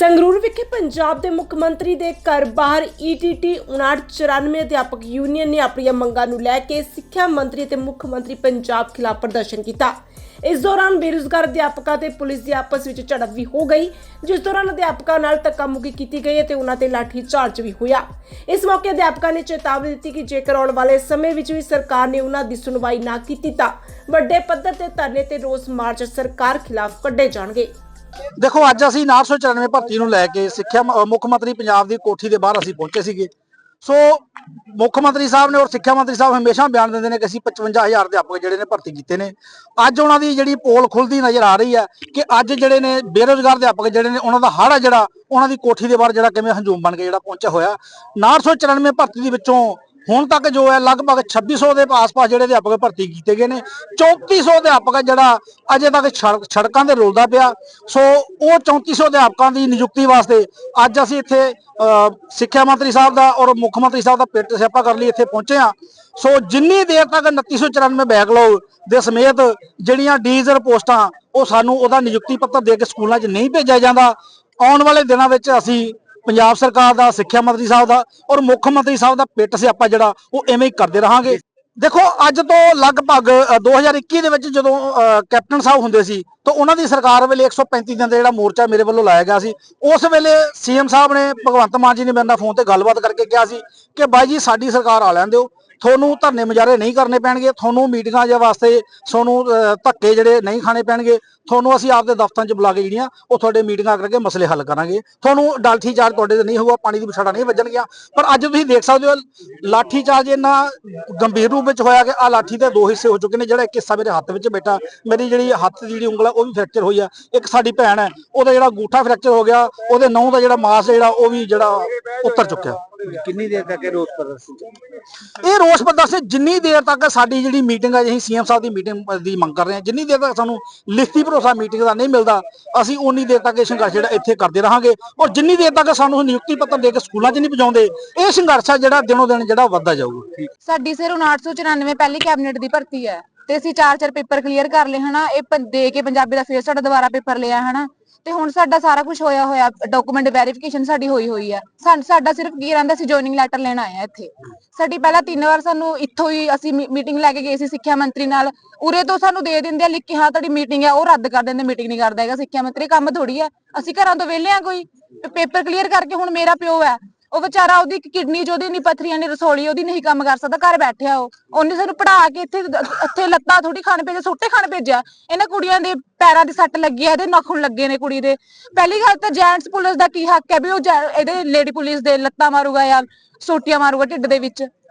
ਸੰਗਰੂਰ ਵਿਖੇ ਪੰਜਾਬ ਦੇ ਮੁੱਖ ਮੰਤਰੀ ਦੇ ਘਰ ਬਾਹਰ E ਈਟੀਟੀ 5994 ਅਧਿਆਪਕ ਯੂਨੀਅਨ ਨੇ ਆਪਣੀਆਂ ਮੰਗਾਂ ਨੂੰ ਲੈ ਕੇ ਸਿੱਖਿਆ ਮੰਤਰੀ ਤੇ ਮੁੱਖ ਮੰਤਰੀ ਪੰਜਾਬ ਖਿਲਾਫ ਪ੍ਰਦਰਸ਼ਨ ਕੀਤਾ। ਇਸ ਦੌਰਾਨ ਬੇਰੁਜ਼ਗਾਰ ਅਧਿਆਪਕਾਂ ਤੇ ਪੁਲਿਸ ਦੀ ਆਪਸ ਵਿੱਚ ਝੜਪ ਵੀ ਹੋ ਗਈ, ਜਿਸ ਦੌਰਾਨ ਅਧਿਆਪਕਾਂ ਨਾਲ ਧੱਕਾਮੁੱਕੀ ਕੀਤੀ ਗਈ ਅਤੇ ਉਹਨਾਂ ਤੇ ਲਾਠੀ ਚਾਰਜ ਵੀ ਹੋਇਆ। ਇਸ ਮੌਕੇ ਅਧਿਆਪਕਾਂ ਨੇ ਚੇਤਾਵਨੀ ਦਿੱਤੀ ਕਿ ਜੇਕਰ ਆਉਣ ਵਾਲੇ ਸਮੇਂ ਵਿੱਚ ਵੀ ਸਰਕਾਰ ਨੇ ਉਹਨਾਂ ਦੀ ਸੁਣਵਾਈ ਨਾ ਕੀਤੀ ਤਾਂ ਵੱਡੇ ਪੱਧਰ ਤੇ ਧਰਨੇ ਤੇ ਰੋਸ ਮਾਰਚ ਸਰਕਾਰ ਖਿਲਾਫ ਕੱਢੇ ਜਾਣਗੇ। ਦੇਖੋ, ਅੱਜ ਅਸੀਂ 994 ਭਰਤੀ ਨੂੰ ਲੈ ਕੇ ਸਿੱਖਿਆ ਮੁੱਖ ਮੰਤਰੀ ਪੰਜਾਬ ਦੀ ਕੋਠੀ ਦੇ ਬਾਹਰ ਅਸੀਂ ਪਹੁੰਚੇ ਸੀਗੇ। ਸੋ, ਮੁੱਖ ਮੰਤਰੀ ਸਾਹਿਬ ਨੇ ਔਰ ਸਿੱਖਿਆ ਮੰਤਰੀ ਸਾਹਿਬ ਹਮੇਸ਼ਾ ਬਿਆਨ ਦਿੰਦੇ ਨੇ ਕਿ ਅਸੀਂ 55000 ਅਧਿਆਪਕ ਜਿਹੜੇ ਨੇ ਭਰਤੀ ਕੀਤੇ ਨੇ। ਅੱਜ ਉਹਨਾਂ ਦੀ ਜਿਹੜੀ ਪੋਲ ਖੁੱਲਦੀ ਨਜ਼ਰ ਆ ਰਹੀ ਹੈ ਕਿ ਅੱਜ ਜਿਹੜੇ ਨੇ ਬੇਰੋਜ਼ਗਾਰ ਅਧਿਆਪਕ ਜਿਹੜੇ ਨੇ, ਉਹਨਾਂ ਦਾ ਹਾੜਾ ਜਿਹੜਾ, ਉਹਨਾਂ ਦੀ ਕੋਠੀ ਦੇ ਬਾਹਰ ਜਿਹੜਾ ਕਿਵੇਂ ਹੰਝੂਮ ਬਣ ਕੇ ਜਿਹੜਾ ਪਹੁੰਚਿਆ ਹੋਇਆ। 994 ਭਰਤੀ ਦੇ ਵਿੱਚੋਂ ਹੁਣ ਤੱਕ ਜੋ ਹੈ ਲਗਭਗ 2600 ਦੇ ਆਸ-ਪਾਸ ਜਿਹੜੇ ਅਧਿਆਪਕ ਭਰਤੀ ਕੀਤੇ ਗਏ ਨੇ 3400 ਅਧਿਆਪਕ ਹੈ ਜਿਹੜਾ ਅਜੇ ਤੱਕ ਸੜਕ- ਸੜਕਾਂ ਤੇ ਰੁਲਦਾ ਪਿਆ। ਸੋ ਉਹ 3400 ਅਧਿਆਪਕਾਂ ਦੀ ਨਿਯੁਕਤੀ ਵਾਸਤੇ ਅੱਜ ਅਸੀਂ ਇੱਥੇ ਅ, ਸਿੱਖਿਆ ਮੰਤਰੀ ਸਾਹਿਬ ਦਾ ਔਰ ਮੁੱਖ ਮੰਤਰੀ ਸਾਹਿਬ ਦਾ ਪਿੱਟ ਸਿਆਪਾ ਕਰਨ ਲਈ ਇੱਥੇ ਪਹੁੰਚੇ ਆ ਸੋ ਜਿੰਨੀ ਦੇਰ ਤੱਕ 2994 ਬੈਕਲੌਗ ਦੇ ਸਮੇਤ ਜਿਹੜੀਆਂ ਡੀਜ਼ਰ ਪੋਸਟਾਂ ਉਹ ਸਾਨੂੰ ਉਹਦਾ ਨਿਯੁਕਤੀ ਪੱਤਰ ਦੇ ਕੇ ਸਕੂਲਾਂ 'ਚ ਨਹੀਂ ਭੇਜਿਆ ਜਾਂਦਾ ਆਉਣ ਵਾਲੇ ਦਿਨਾਂ ਵਿੱਚ ਅਸੀਂ ਪੰਜਾਬ ਸਰਕਾਰ ਦਾ ਸਿੱਖਿਆ ਮੰਤਰੀ ਸਾਹਿਬ ਦਾ ਔਰ ਮੁੱਖ ਮੰਤਰੀ ਸਾਹਿਬ ਦਾ ਪਿੱਟ ਸਿਆਪਾ ਜਿਹੜਾ ਉਹ ਐਵੇਂ ਹੀ ਕਰਦੇ ਰਹਾਂਗੇ। ਦੇਖੋ ਅੱਜ ਤੋਂ ਲਗਭਗ ਅ, 2021 ਦੇ ਵਿੱਚ ਜਦੋਂ ਅ, ਕੈਪਟਨ ਸਾਹਿਬ ਹੁੰਦੇ ਸੀ ਤਾਂ ਉਹਨਾਂ ਦੀ ਸਰਕਾਰ ਵੇਲੇ 135 ਦਿਨ ਦਾ ਜਿਹੜਾ ਮੋਰਚਾ ਮੇਰੇ ਵੱਲੋਂ ਲਾਇਆ ਗਿਆ ਸੀ। ਉਸ ਵੇਲੇ ਸੀਐਮ ਸਾਹਿਬ ਨੇ ਭਗਵੰਤ ਮਾਨ ਜੀ ਨੇ ਮੇਰੇ ਨਾਲ ਫੋਨ ਤੇ ਗੱਲਬਾਤ ਕਰਕੇ ਕਿਹਾ ਸੀ ਕਿ ਬਾਈ ਜੀ ਸਾਡੀ ਸਰਕਾਰ ਆ ਲੈਣ ਦਿਓ। ਤੁਹਾਨੂੰ ਧਰਨੇ ਮੁਜ਼ਾਰੇ ਨਹੀਂ ਕਰਨੇ ਪੈਣਗੇ, ਤੁਹਾਨੂੰ ਮੀਟਿੰਗਾਂ ਦੇ ਵਾਸਤੇ ਤੁਹਾਨੂੰ ਧੱਕੇ ਜਿਹੜੇ ਨਹੀਂ ਖਾਣੇ ਪੈਣਗੇ, ਤੁਹਾਨੂੰ ਅਸੀਂ ਆਪਦੇ ਦਫ਼ਤਰਾਂ 'ਚ ਬੁਲਾ ਕੇ ਜਿਹੜੀਆਂ, ਉਹ ਤੁਹਾਡੇ ਮੀਟਿੰਗਾਂ ਕਰਕੇ ਮਸਲੇ ਹੱਲ ਕਰਾਂਗੇ। ਤੁਹਾਨੂੰ ਡਾਲਠੀ ਚਾਰਜ ਤੁਹਾਡੇ ਤੇ ਨਹੀਂ ਹੋਊਗਾ, ਪਾਣੀ ਦੀ ਵਿਛਾੜਾ ਨਹੀਂ ਵੱਜਣਗੀਆਂ। ਪਰ ਅੱਜ ਤੁਸੀਂ ਦੇਖ ਸਕਦੇ ਹੋ, ਲਾਠੀ ਚਾਰਜ ਇੰਨਾ ਗੰਭੀਰ ਰੂਪ ਵਿੱਚ ਹੋਇਆ ਕਿ ਆ ਲਾਠੀ ਦੇ ਦੋ ਹਿੱਸੇ ਹੋ ਚੁੱਕੇ ਨੇ, ਜਿਹੜਾ ਇੱਕ ਹਿੱਸਾ ਮੇਰੇ ਹੱਥ ਵਿੱਚ ਬੈਠਾ, ਮੇਰੀ ਜਿਹੜੀ ਹੱਥ ਦੀ ਜਿਹੜੀ ਉਂਗਲ ਆ, ਉਹ ਵੀ ਫ੍ਰੈਕਚਰ ਹੋਈ ਆ। ਇੱਕ ਸਾਡੀ ਭੈਣ ਹੈ, ਉਹਦਾ ਜਿਹੜਾ ਗੂਠਾ ਫ੍ਰੈਕਚਰ ਹੋ ਗਿਆ, ਉਹਦੇ ਨਹੁੰ ਦਾ ਜਿਹੜਾ ਮਾਸ ਜਿਹੜਾ, ਉਹ ਵੀ ਜਿਹੜਾ ਉੱਤਰ ਚੁੱਕਿਆ। ਕਿੰਨੀ ਦੇਰ ਤੱਕ ਇਹ ਰੋਸ ਪ੍ਰਦਰਸ਼ਨ ਇਹ ਰੋਸ ਪ੍ਰਦਰਸ਼ਨ ਜਿੰਨੀ ਦੇਰ ਤੱਕ ਸਾਡੀ ਜਿਹੜੀ ਮੀਟਿੰਗ ਹੈ ਅਸੀਂ ਸੀਐਮ ਸਾਹਿਬ ਦੀ ਮੀਟਿੰਗ ਦੀ ਮੰਗ ਕਰ ਰਹੇ ਹਾਂ ਜਿੰਨੀ ਦੇਰ ਤੱਕ ਸਾਨੂੰ ਲਿਖਤੀ ਭਰੋਸਾ ਮੀਟਿੰਗ ਦਾ ਨਹੀਂ ਮਿਲਦਾ ਅਸੀਂ ਉਨੀ ਦੇਰ ਤੱਕ ਇਹ ਸੰਘਰਸ਼ ਜਿਹੜਾ ਇੱਥੇ ਕਰਦੇ ਰਹਾਂਗੇ ਔਰ ਜਿੰਨੀ ਦੇਰ ਤੱਕ ਸਾਨੂੰ ਨਿਯੁਕਤੀ ਪੱਤਰ ਦੇ ਕੇ ਸਕੂਲਾਂ 'ਚ ਨਹੀਂ ਪਹੁੰਚਾਉਂਦੇ ਇਹ ਸੰਘਰਸ਼ ਹੈ ਜਿਹੜਾ ਦਿਨੋਂ ਦਿਨ ਜਿਹੜਾ ਵੱਧਦਾ ਜਾਊਗਾ। ਸਾਡੀ ਸਿਰ 894 ਪਹਿਲੀ ਕੈਬਨਿਟ ਦੀ ਭਰਤੀ ਹੈ। ਤੇ ਅਸੀਂ ਚਾਰ ਚਾਰ ਪੇਪਰ ਕਲੀਅਰ ਕਰ ਲਏ, ਹਨਾ? ਇਹ ਪੰ- ਦੇ ਕੇ ਪੰਜਾਬੀ ਦਾ ਫੇਰ ਸਾਡਾ ਦੁਬਾਰਾ ਪੇਪਰ ਲਿਆ, ਹਨਾ? ਤੇ ਹੁਣ ਸਾਡਾ ਸਾਰਾ ਕੁਝ ਹੋਇਆ ਹੋਇਆ ਡਾਕੂਮੈਂਟ ਵੈਰੀਫਿਕੇਸ਼ਨ ਸਾਡੀ ਹੋਈ ਹੋਈ ਹੈ ਸਾਨ- ਸਾਡਾ ਸਿਰਫ ਕੀ ਰਹਿੰਦਾ ਸੀ ਜੁਆਇਨਿੰਗ ਲੈਟਰ ਲੈਣ ਆਏ ਆ ਇੱਥੇ। ਸਾਡੀ ਪਹਿਲਾਂ ਤਿੰਨ ਵਾਰ ਸਾਨੂੰ ਇੱਥੋਂ ਹੀ ਅਸੀਂ ਮੀਟਿੰਗ ਲੈ ਕੇ ਗਏ ਸੀ ਸਿੱਖਿਆ ਮੰਤਰੀ ਨਾਲ। ਉਰੇ ਤੋਂ ਸਾਨੂੰ ਦੇ ਦਿੰਦੇ ਆ ਲਿਖ ਕੇ, ਹਾਂ, ਤੁਹਾਡੀ ਮੀਟਿੰਗ ਆ, ਉਹ ਰੱਦ ਕਰ ਦਿੰਦੇ ਮੀਟਿੰਗ ਨਹੀਂ ਕਰਦਾ ਹੈਗਾ ਸਿੱਖਿਆ ਮੰਤਰੀ। ਕੰਮ ਥੋੜੀ ਆ, ਅਸੀਂ ਘਰਾਂ ਤੋਂ ਵਿਹਲੇ ਆ ਕੋਈ। ਪੇਪਰ ਕਲੀਅਰ ਕਰਕੇ ਹੁਣ ਮੇਰਾ ਪਿਓ ਹੈ ਉਹ ਵਿਚਾਰਾ ਉਹਦੀ ਕਿਡਨੀ ਜੋ ਉਹਦੀ ਨੀ ਨੇ ਰਸੋਲੀ, ਉਹਦੀ ਨਹੀਂ ਕੰਮ ਕਰ ਸਕਦਾ, ਘਰ ਬੈਠਿਆ ਉਹ। ਉਹਨੇ ਸਾਨੂੰ ਪੜਾ ਕੇ ਇੱਥੇ ਇੱਥੇ ਲੱਤਾਂ ਥੋੜੀ ਖਾਣ ਭੇਜਿਆ, ਸੋਟੇ ਖਾਣ ਭੇਜਿਆ। ਇਹਨਾਂ ਕੁੜੀਆਂ ਦੇ ਪੈਰਾਂ ਦੀ ਸੱਟ ਲੱਗੀ ਹੈ ਇਹਦੇ ਨਖੁਨ ਲੱਗੇ ਨੇ ਕੁੜੀ ਦੇ। ਪਹਿਲੀ ਗੱਲ ਤਾਂ ਜੈਂਟਸ ਪੁਲਿਸ ਦਾ ਕੀ ਹੱਕ ਹੈ ਵੀ ਉਹ ਜੈ- ਇਹਦੇ ਲੇਡੀ ਪੁਲਿਸ ਦੇ ਲੱਤਾਂ ਮਾਰੂਗਾ ਜਾਂ ਸੋਟੀਆਂ ਮਾਰੂਗਾ ਢਿੱਡ ਦੇ ਵਿੱਚ?